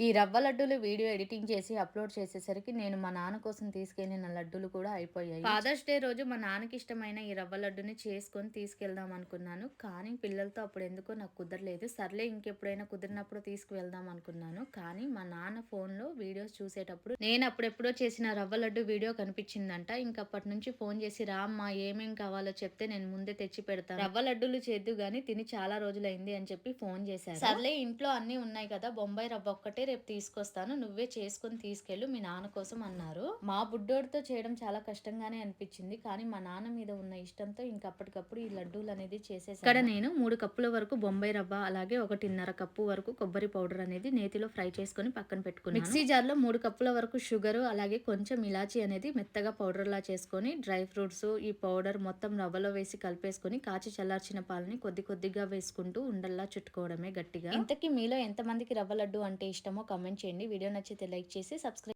ఈ రవ్వ లడ్డూలు వీడియో ఎడిటింగ్ చేసి అప్లోడ్ చేసేసరికి నేను మా నాన్న కోసం తీసుకెళ్ళిన లడ్డూలు కూడా అయిపోయాయి. ఫాదర్స్ డే రోజు మా నాన్నకి ఇష్టమైన ఈ రవ్వ లడ్డుని చేసుకొని తీసుకెళ్దాం అనుకున్నాను. కానీ పిల్లలతో అప్పుడు ఎందుకో నాకు కుదరలేదు. సర్లే ఇంకెప్పుడైనా కుదిరినప్పుడు తీసుకువెళ్దాం అనుకున్నాను. కానీ మా నాన్న ఫోన్లో వీడియోస్ చూసేటప్పుడు నేను అప్పుడెప్పుడో చేసిన రవ్వ లడ్డు వీడియో కనిపించిందంట. ఇంకప్పటి నుంచి ఫోన్ చేసి రా అమ్మా ఏమేం కావాలో చెప్తే నేను ముందే తెచ్చి పెడతాను. రవ్వ లడ్డూలు చేద్దు గానీ తిని చాలా రోజులైంది అని చెప్పి ఫోన్ చేశారు. సర్లే ఇంట్లో అన్ని ఉన్నాయి కదా బొంబాయి రవ్వ ఒక్కటే రేపు తీసుకొస్తాను నువ్వే చేసుకుని తీసుకెళ్ళు మీ నాన్న కోసం అన్నారు. మా బుడ్డోడితో చేయడం చాలా కష్టంగానే అనిపించింది కానీ మా నాన్న మీద ఉన్న ఇష్టంతో ఇంకప్పటికప్పుడు ఈ లడ్డూలు అనేది చేసేసాను. ఇక్కడ నేను మూడు కప్పుల వరకు బొంబాయి రవ్వ అలాగే ఒకటిన్నర కప్పు వరకు కొబ్బరి పౌడర్ అనేది నేతిలో ఫ్రై చేసుకొని పక్కన పెట్టుకున్నాను. మిక్సీ జార్లో మూడు కప్పుల వరకు షుగర్ అలాగే కొంచెం ఇలాచీ అనేది మెత్తగా పౌడర్ లా చేసుకొని డ్రై ఫ్రూట్స్ ఈ పౌడర్ మొత్తం రవ్వలో వేసి కలిపేసుకొని కాచి చల్లార్చిన పాలని కొద్ది కొద్దిగా వేసుకుంటూ ఉండల్లా చుట్టుకోవడమే గట్టిగా. ఇంతకీ మీలో ఎంత మందికి రవ్వ లడ్డు అంటే ఇష్టమో కమెంట్ చేయండి. వీడియో నచ్చితే లైక్ చేసి సబ్స్క్రైబ్